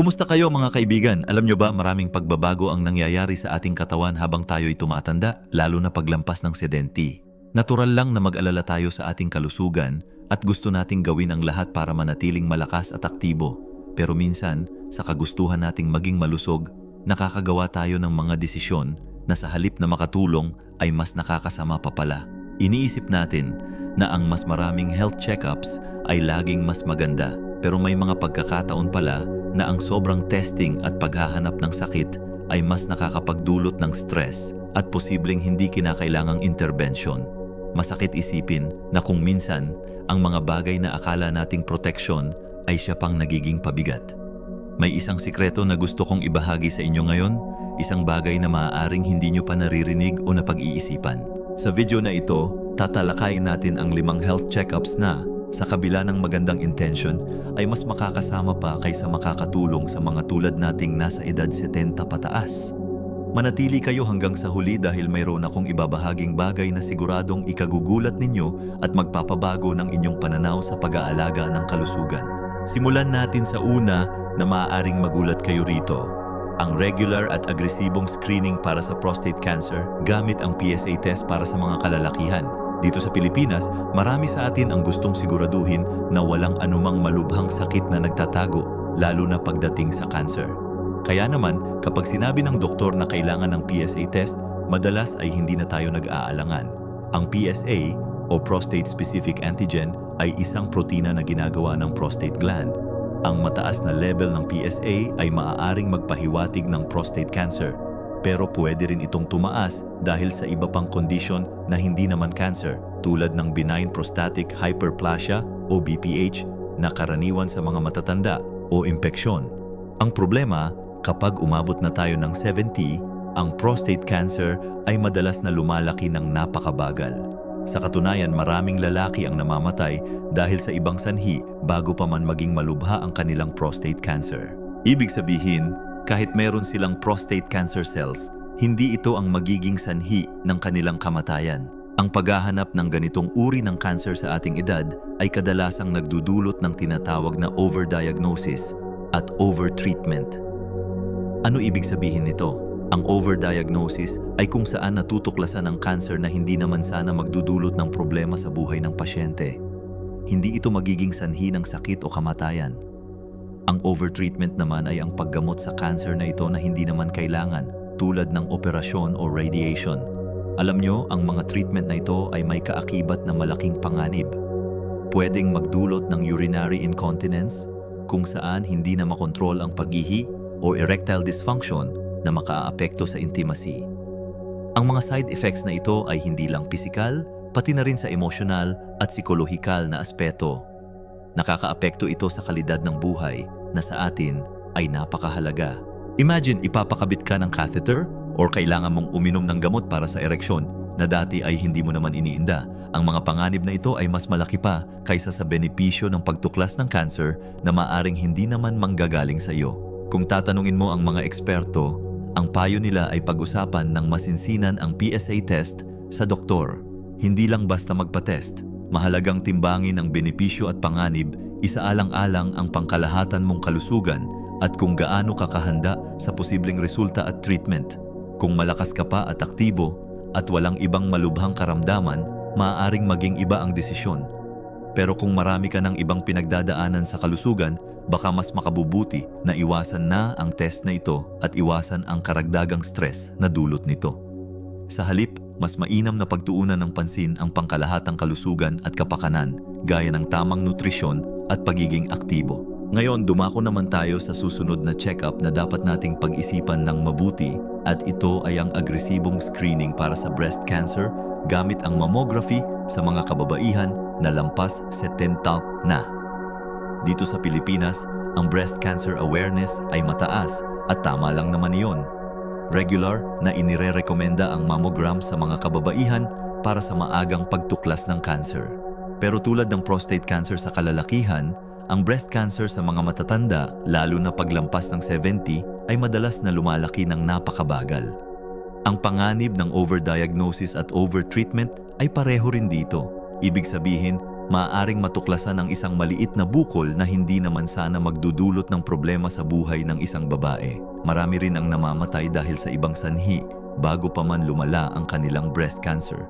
Kumusta kayo mga kaibigan? Alam nyo ba maraming pagbabago ang nangyayari sa ating katawan habang tayo'y tumatanda, lalo na paglampas ng sedenti. Natural lang na mag-alala tayo sa ating kalusugan at gusto nating gawin ang lahat para manatiling malakas at aktibo. Pero minsan, sa kagustuhan nating maging malusog, nakakagawa tayo ng mga desisyon na sa halip na makatulong ay mas nakakasama pa pala. Iniisip natin na ang mas maraming health checkups ay laging mas maganda pero may mga pagkakataon pala na ang sobrang testing at paghahanap ng sakit ay mas nakakapagdulot ng stress at posibleng hindi kinakailangang intervention. Masakit isipin na kung minsan ang mga bagay na akala nating proteksyon ay siya pang nagiging pabigat. May isang sikreto na gusto kong ibahagi sa inyo ngayon, isang bagay na maaaring hindi nyo pa naririnig o napag-iisipan. Sa video na ito, tatalakayin natin ang limang health checkups na, sa kabila ng magandang intention, ay mas makakasama pa kaysa makakatulong sa mga tulad nating nasa edad 70 pataas. Manatili kayo hanggang sa huli dahil mayroon akong ibabahaging bagay na siguradong ikagugulat ninyo at magpapabago ng inyong pananaw sa pag-aalaga ng kalusugan. Simulan natin sa una na maaaring magulat kayo rito. Ang regular at agresibong screening para sa prostate cancer gamit ang PSA test para sa mga kalalakihan. Dito sa Pilipinas, marami sa atin ang gustong siguraduhin na walang anumang malubhang sakit na nagtatago, lalo na pagdating sa cancer. Kaya naman, kapag sinabi ng doktor na kailangan ng PSA test, madalas ay hindi na tayo nag-aalangan. Ang PSA o prostate specific antigen ay isang protina na ginagawa ng prostate gland. Ang mataas na level ng PSA ay maaaring magpahiwatig ng prostate cancer, pero pwede rin itong tumaas dahil sa iba pang kondisyon na hindi naman cancer tulad ng benign prostatic hyperplasia o BPH na karaniwan sa mga matatanda o impeksyon. Ang problema, kapag umabot na tayo ng 70, ang prostate cancer ay madalas na lumalaki ng napakabagal. Sa katunayan, maraming lalaki ang namamatay dahil sa ibang sanhi bago pa man maging malubha ang kanilang prostate cancer. Ibig sabihin, kahit meron silang prostate cancer cells, hindi ito ang magiging sanhi ng kanilang kamatayan. Ang paghahanap ng ganitong uri ng cancer sa ating edad ay kadalasang nagdudulot ng tinatawag na overdiagnosis at overtreatment. Ano ibig sabihin nito? Ang overdiagnosis ay kung saan natutuklasan ang cancer na hindi naman sana magdudulot ng problema sa buhay ng pasyente. Hindi ito magiging sanhi ng sakit o kamatayan. Ang overtreatment naman ay ang paggamot sa cancer na ito na hindi naman kailangan tulad ng operasyon o radiation. Alam nyo, ang mga treatment na ito ay may kaakibat na malaking panganib. Pwedeng magdulot ng urinary incontinence kung saan hindi na makontrol ang paghihi o erectile dysfunction na makaaapekto sa intimacy. Ang mga side effects na ito ay hindi lang pisikal, pati na rin sa emosyonal at psikolohikal na aspeto. Nakakaapekto ito sa kalidad ng buhay na sa atin ay napakahalaga. Imagine ipapakabit ka ng catheter or kailangan mong uminom ng gamot para sa ereksyon na dati ay hindi mo naman iniinda. Ang mga panganib na ito ay mas malaki pa kaysa sa benepisyo ng pagtuklas ng cancer na maaring hindi naman manggagaling sa iyo. Kung tatanungin mo ang mga eksperto, ang payo nila ay pag-usapan ng masinsinan ang PSA test sa doktor. Hindi lang basta magpa-test, mahalagang timbangin ang benepisyo at panganib, isaalang-alang ang pangkalahatan mong kalusugan at kung gaano ka kahanda sa posibleng resulta at treatment. Kung malakas ka pa at aktibo at walang ibang malubhang karamdaman, maaaring maging iba ang desisyon. Pero kung marami ka ng ibang pinagdadaanan sa kalusugan, baka mas makabubuti na iwasan na ang test na ito at iwasan ang karagdagang stress na dulot nito. Sa halip, mas mainam na pagtuunan ng pansin ang pangkalahatang kalusugan at kapakanan gaya ng tamang nutrisyon at pagiging aktibo. Ngayon, dumako naman tayo sa susunod na check-up na dapat nating pag-isipan ng mabuti at ito ay ang agresibong screening para sa breast cancer gamit ang mammography sa mga kababaihan na lampas 70 na. Dito sa Pilipinas, ang breast cancer awareness ay mataas at tama lang naman iyon. Regular na inire-rekomenda ang mammogram sa mga kababaihan para sa maagang pagtuklas ng cancer. Pero tulad ng prostate cancer sa kalalakihan, ang breast cancer sa mga matatanda, lalo na paglampas ng 70, ay madalas na lumalaki ng napakabagal. Ang panganib ng overdiagnosis at overtreatment ay pareho rin dito. Ibig sabihin, maaaring matuklasan ang isang maliit na bukol na hindi naman sana magdudulot ng problema sa buhay ng isang babae. Marami rin ang namamatay dahil sa ibang sanhi bago pa man lumala ang kanilang breast cancer.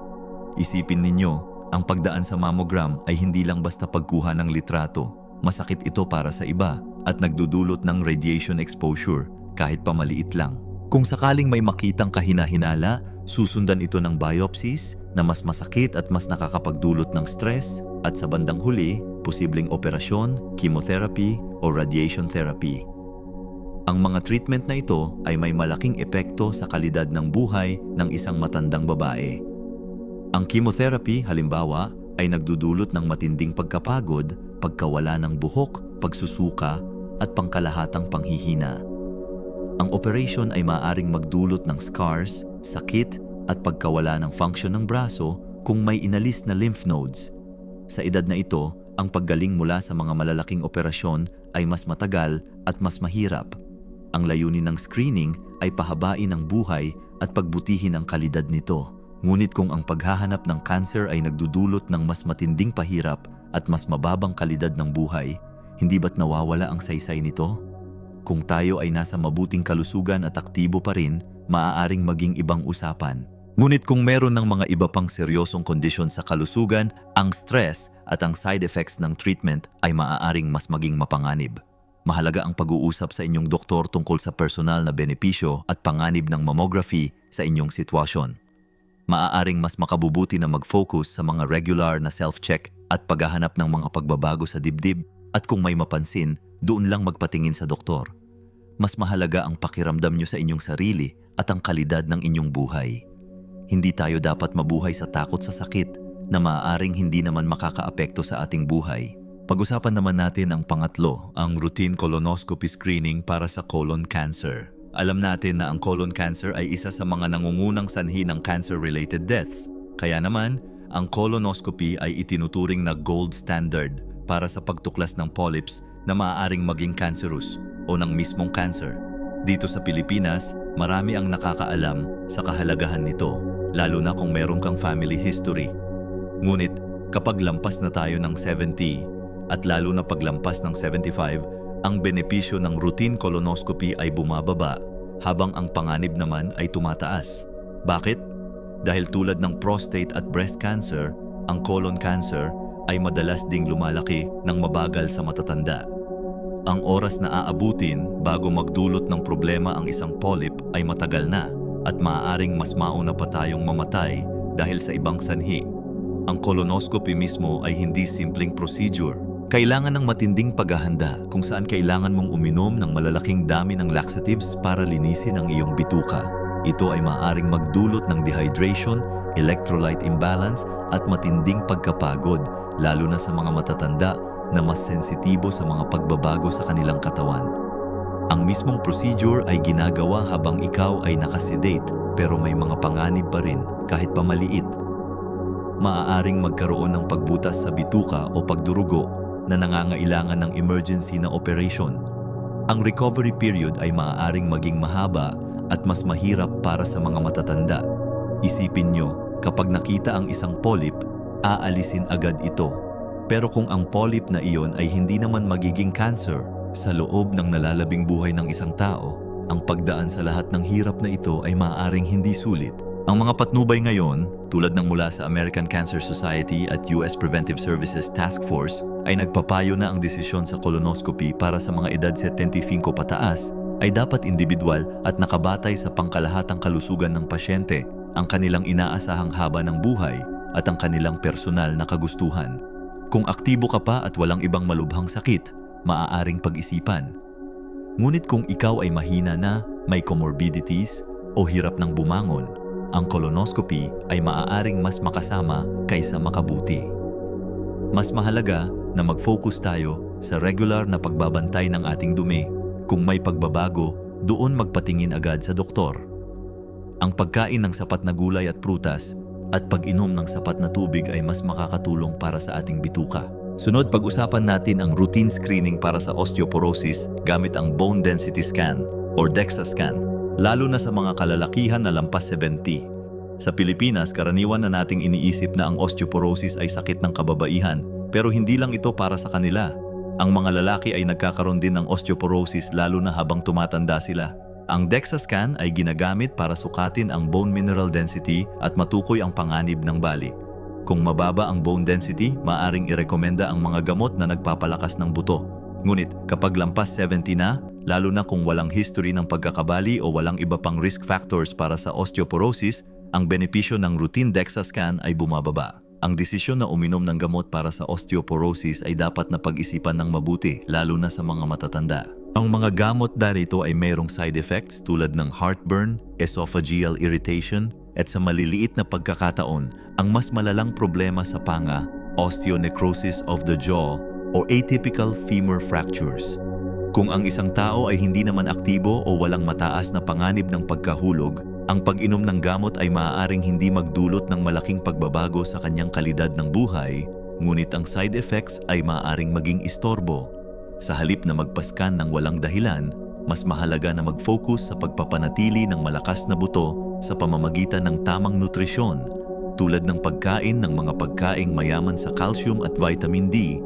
Isipin ninyo, ang pagdaan sa mammogram ay hindi lang basta pagkuha ng litrato. Masakit ito para sa iba at nagdudulot ng radiation exposure kahit pa maliit lang. Kung sakaling may makitang kahinahinala, susundan ito ng biopsies na mas masakit at mas nakakapagdulot ng stress at sa bandang huli, posibleng operasyon, chemotherapy o radiation therapy. Ang mga treatment na ito ay may malaking epekto sa kalidad ng buhay ng isang matandang babae. Ang chemotherapy, halimbawa, ay nagdudulot ng matinding pagkapagod, pagkawala ng buhok, pagsusuka, at pangkalahatang panghihina. Ang operation ay maaaring magdulot ng scars, sakit, at pagkawala ng function ng braso kung may inalis na lymph nodes. Sa edad na ito, ang paggaling mula sa mga malalaking operasyon ay mas matagal at mas mahirap. Ang layunin ng screening ay pahabain ang buhay at pagbutihin ang kalidad nito. Ngunit kung ang paghahanap ng cancer ay nagdudulot ng mas matinding pahirap at mas mababang kalidad ng buhay, hindi ba't nawawala ang saysay nito? Kung tayo ay nasa mabuting kalusugan at aktibo pa rin, maaaring maging ibang usapan. Ngunit kung meron ng mga iba pang seryosong kondisyon sa kalusugan, ang stress at ang side effects ng treatment ay maaaring mas maging mapanganib. Mahalaga ang pag-uusap sa inyong doktor tungkol sa personal na benepisyo at panganib ng mammography sa inyong sitwasyon. Maaaring mas makabubuti na mag-focus sa mga regular na self-check at paghahanap ng mga pagbabago sa dibdib at kung may mapansin, doon lang magpatingin sa doktor. Mas mahalaga ang pakiramdam nyo sa inyong sarili at ang kalidad ng inyong buhay. Hindi tayo dapat mabuhay sa takot sa sakit na maaaring hindi naman makakaapekto sa ating buhay. Pag-usapan naman natin ang pangatlo, ang routine colonoscopy screening para sa colon cancer. Alam natin na ang colon cancer ay isa sa mga nangungunang sanhi ng cancer-related deaths. Kaya naman, ang colonoscopy ay itinuturing na gold standard para sa pagtuklas ng polyps na maaaring maging cancerous o ng mismong cancer. Dito sa Pilipinas, marami ang nakakaalam sa kahalagahan nito, lalo na kung meron kang family history. Ngunit kapag lampas na tayo ng 70 at lalo na paglampas ng 75, ang benepisyo ng routine colonoscopy ay bumababa habang ang panganib naman ay tumataas. Bakit? Dahil tulad ng prostate at breast cancer, ang colon cancer ay madalas ding lumalaki ng mabagal sa matatanda. Ang oras na aabutin bago magdulot ng problema ang isang polyp ay matagal na at maaaring mas mauna pa tayong mamatay dahil sa ibang sanhi. Ang colonoscopy mismo ay hindi simpleng procedure. Kailangan ng matinding paghahanda kung saan kailangan mong uminom ng malalaking dami ng laxatives para linisin ang iyong bituka. Ito ay maaaring magdulot ng dehydration, electrolyte imbalance at matinding pagkapagod lalo na sa mga matatanda na mas sensitibo sa mga pagbabago sa kanilang katawan. Ang mismong procedure ay ginagawa habang ikaw ay nakasedate pero may mga panganib pa rin kahit pa maliit. Maaaring magkaroon ng pagbutas sa bituka o pagdurugo na nangangailangan ng emergency na operation. Ang recovery period ay maaaring maging mahaba at mas mahirap para sa mga matatanda. Isipin nyo, kapag nakita ang isang polyp, aalisin agad ito. Pero kung ang polyp na iyon ay hindi naman magiging cancer, sa loob ng nalalabing buhay ng isang tao, ang pagdaan sa lahat ng hirap na ito ay maaaring hindi sulit. Ang mga patnubay ngayon, tulad ng mula sa American Cancer Society at US Preventive Services Task Force, ay nagpapayo na ang desisyon sa colonoscopy para sa mga edad 75 pataas ay dapat individual at nakabatay sa pangkalahatang kalusugan ng pasyente, ang kanilang inaasahang haba ng buhay at ang kanilang personal na kagustuhan. Kung aktibo ka pa at walang ibang malubhang sakit, maaaring pag-isipan. Ngunit kung ikaw ay mahina na, may comorbidities o hirap ng bumangon, ang colonoscopy ay maaaring mas makasama kaysa makabuti. Mas mahalaga na mag-focus tayo sa regular na pagbabantay ng ating dumi. Kung may pagbabago, doon magpatingin agad sa doktor. Ang pagkain ng sapat na gulay at prutas at pag-inom ng sapat na tubig ay mas makakatulong para sa ating bituka. Sunod, pag-usapan natin ang routine screening para sa osteoporosis gamit ang bone density scan or DEXA scan, lalo na sa mga kalalakihan na lampas 70. Sa Pilipinas, karaniwan na nating iniisip na ang osteoporosis ay sakit ng kababaihan, Pero hindi lang ito para sa kanila. Ang mga lalaki ay nagkakaroon din ng osteoporosis lalo na habang tumatanda sila. Ang DEXA scan ay ginagamit para sukatin ang bone mineral density at matukoy ang panganib ng bali. Kung mababa ang bone density, maaring irekomenda ang mga gamot na nagpapalakas ng buto. Ngunit kapag lampas 70 na, lalo na kung walang history ng pagkakabali o walang iba pang risk factors para sa osteoporosis, ang benepisyo ng routine DEXA scan ay bumababa. Ang desisyon na uminom ng gamot para sa osteoporosis ay dapat na pag-isipan ng mabuti, lalo na sa mga matatanda. Ang mga gamot darito ay mayroong side effects tulad ng heartburn, esophageal irritation, at sa maliliit na pagkakataon, ang mas malalang problema sa panga, osteonecrosis of the jaw o atypical femur fractures. Kung ang isang tao ay hindi naman aktibo o walang mataas na panganib ng pagkahulog, ang pag-inom ng gamot ay maaaring hindi magdulot ng malaking pagbabago sa kanyang kalidad ng buhay, ngunit ang side effects ay maaaring maging istorbo. Sa halip na magpaskan ng walang dahilan, mas mahalaga na mag-focus sa pagpapanatili ng malakas na buto sa pamamagitan ng tamang nutrisyon tulad ng pagkain ng mga pagkaing mayaman sa calcium at vitamin D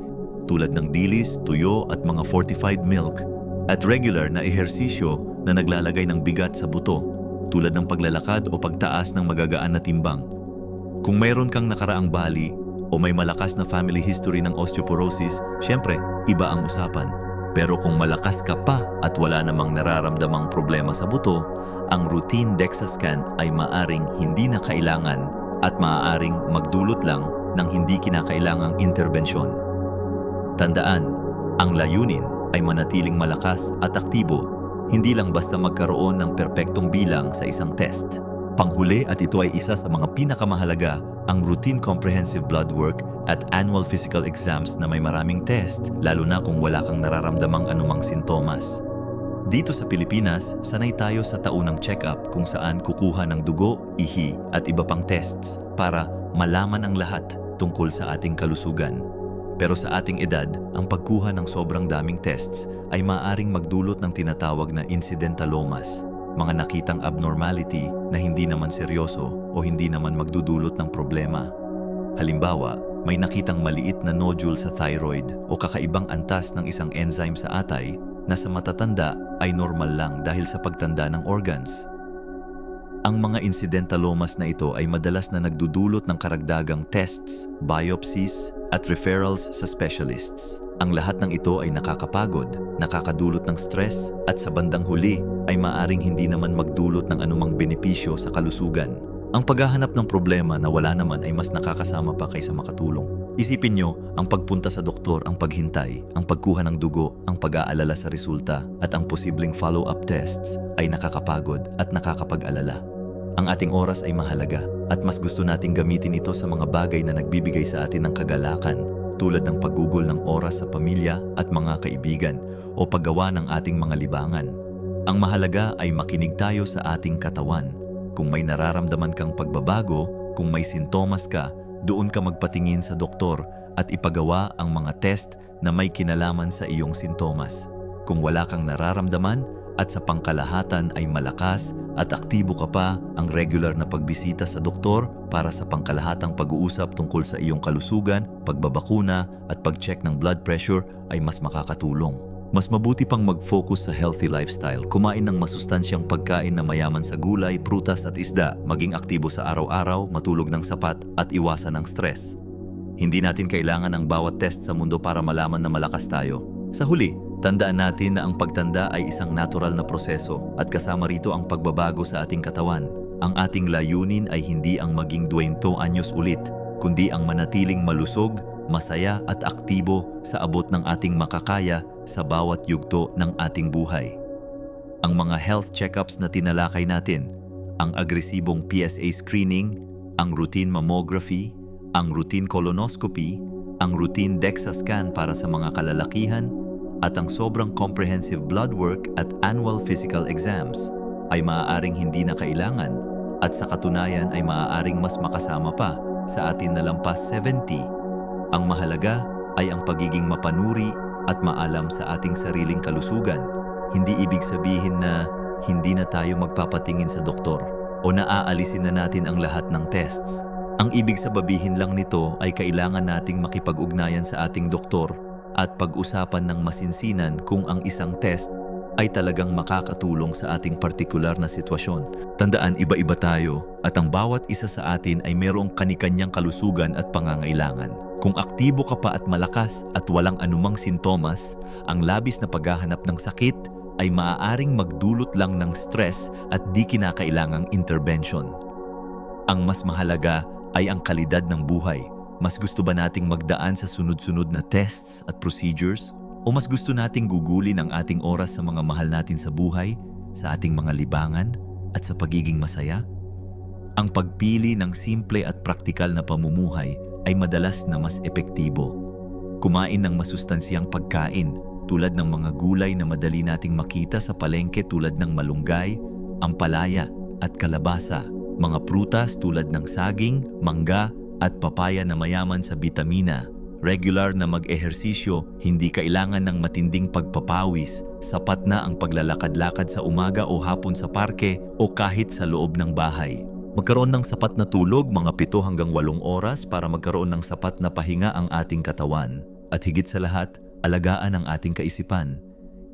tulad ng dilis, tuyo at mga fortified milk at regular na ehersisyo na naglalagay ng bigat sa buto tulad ng paglalakad o pagtaas ng magagaan na timbang. Kung mayroon kang nakaraang bali o may malakas na family history ng osteoporosis, syempre, iba ang usapan. Pero kung malakas ka pa at wala namang nararamdamang problema sa buto, ang routine DEXA scan ay maaring hindi na kailangan at maaaring magdulot lang ng hindi kinakailangang interbensyon. Tandaan, ang layunin ay manatiling malakas at aktibo, hindi lang basta magkaroon ng perpektong bilang sa isang test. Panghuli at ito ay isa sa mga pinakamahalaga ang routine comprehensive blood work at annual physical exams na may maraming test lalo na kung wala kang nararamdamang anumang sintomas. Dito sa Pilipinas, sanay tayo sa taunang check-up kung saan kukuha ng dugo, ihi at iba pang tests para malaman ang lahat tungkol sa ating kalusugan. Pero sa ating edad, ang pagkuha ng sobrang daming tests ay maaring magdulot ng tinatawag na incidentalomas, mga nakitang abnormality na hindi naman seryoso o hindi naman magdudulot ng problema. Halimbawa, may nakitang maliit na nodule sa thyroid o kakaibang antas ng isang enzyme sa atay na sa matatanda ay normal lang dahil sa pagtanda ng organs. Ang mga incidentalomas na ito ay madalas na nagdudulot ng karagdagang tests, biopsies, at referrals sa specialists. Ang lahat ng ito ay nakakapagod, nakakadulot ng stress, at sa bandang huli ay maaring hindi naman magdulot ng anumang benepisyo sa kalusugan. Ang paghahanap ng problema na wala naman ay mas nakakasama pa kaysa makatulong. Isipin nyo, ang pagpunta sa doktor, ang paghintay, ang pagkuha ng dugo, ang pag-aalala sa resulta, at ang posibleng follow-up tests ay nakakapagod at nakakapag-alala. Ang ating oras ay mahalaga at mas gusto nating gamitin ito sa mga bagay na nagbibigay sa atin ng kagalakan tulad ng paggugol ng oras sa pamilya at mga kaibigan o paggawa ng ating mga libangan. Ang mahalaga ay makinig tayo sa ating katawan. Kung may nararamdaman kang pagbabago, kung may sintomas ka, doon ka magpatingin sa doktor at ipagawa ang mga test na may kinalaman sa iyong sintomas. Kung wala kang nararamdaman, at sa pangkalahatan ay malakas at aktibo ka pa ang regular na pagbisita sa doktor para sa pangkalahatang pag-uusap tungkol sa iyong kalusugan, pagbabakuna at pag-check ng blood pressure ay mas makakatulong. Mas mabuti pang mag-focus sa healthy lifestyle, kumain ng masustansyang pagkain na mayaman sa gulay, prutas at isda, maging aktibo sa araw-araw, matulog ng sapat at iwasan ang stress. Hindi natin kailangan ang bawat test sa mundo para malaman na malakas tayo. Sa huli, Tandaan natin na ang pagtanda ay isang natural na proseso at kasama rito ang pagbabago sa ating katawan. Ang ating layunin ay hindi ang maging 20 anyos ulit, kundi ang manatiling malusog, masaya at aktibo sa abot ng ating makakaya sa bawat yugto ng ating buhay. Ang mga health checkups na tinalakay natin, ang agresibong PSA screening, ang routine mammography, ang routine colonoscopy, ang routine DEXA scan para sa mga kalalakihan, at ang sobrang comprehensive blood work at annual physical exams ay maaaring hindi na kailangan at sa katunayan ay maaaring mas makasama pa sa atin na lampas 70. Ang mahalaga ay ang pagiging mapanuri at maalam sa ating sariling kalusugan. Hindi ibig sabihin na hindi na tayo magpapatingin sa doktor o naaalisin na natin ang lahat ng tests. Ang ibig sababihin lang nito ay kailangan nating makipag-ugnayan sa ating doktor at pag-usapan ng masinsinan kung ang isang test ay talagang makakatulong sa ating partikular na sitwasyon. Tandaan, iba-iba tayo at ang bawat isa sa atin ay mayroong kanikanyang kalusugan at pangangailangan. Kung aktibo ka pa at malakas at walang anumang sintomas, ang labis na paghahanap ng sakit ay maaaring magdulot lang ng stress at di kinakailangang intervention. Ang mas mahalaga ay ang kalidad ng buhay. Mas gusto ba nating magdaan sa sunod-sunod na tests at procedures? O mas gusto nating gugulin ang ating oras sa mga mahal natin sa buhay, sa ating mga libangan, at sa pagiging masaya? Ang pagpili ng simple at praktikal na pamumuhay ay madalas na mas epektibo. Kumain ng masustansyang pagkain tulad ng mga gulay na madali nating makita sa palengke tulad ng malunggay, ampalaya at kalabasa, mga prutas tulad ng saging, mangga at papaya na mayaman sa bitamina, regular na mag-ehersisyo, hindi kailangan ng matinding pagpapawis, sapat na ang paglalakad-lakad sa umaga o hapon sa parke o kahit sa loob ng bahay. Magkaroon ng sapat na tulog mga 7 hanggang 8 oras para magkaroon ng sapat na pahinga ang ating katawan. At higit sa lahat, alagaan ang ating kaisipan.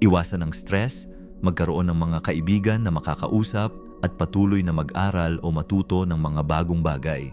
Iwasan ang stress, magkaroon ng mga kaibigan na makakausap at patuloy na mag-aral o matuto ng mga bagong bagay.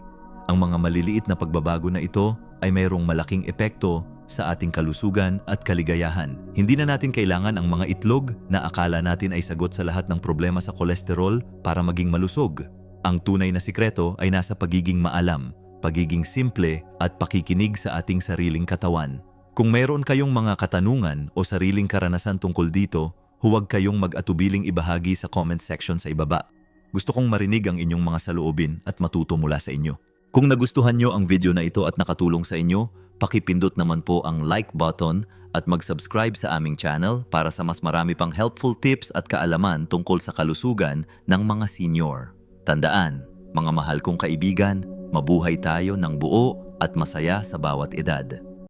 Ang mga maliliit na pagbabago na ito ay mayroong malaking epekto sa ating kalusugan at kaligayahan. Hindi na natin kailangan ang mga itlog na akala natin ay sagot sa lahat ng problema sa kolesterol para maging malusog. Ang tunay na sikreto ay nasa pagiging maalam, pagiging simple at pakikinig sa ating sariling katawan. Kung mayroon kayong mga katanungan o sariling karanasan tungkol dito, huwag kayong mag-atubiling ibahagi sa comment section sa ibaba. Gusto kong marinig ang inyong mga saloobin at matuto mula sa inyo. Kung nagustuhan nyo ang video na ito at nakatulong sa inyo, pakipindot naman po ang like button at mag-subscribe sa aming channel para sa mas marami pang helpful tips at kaalaman tungkol sa kalusugan ng mga senior. Tandaan, mga mahal kong kaibigan, mabuhay tayo ng buo at masaya sa bawat edad.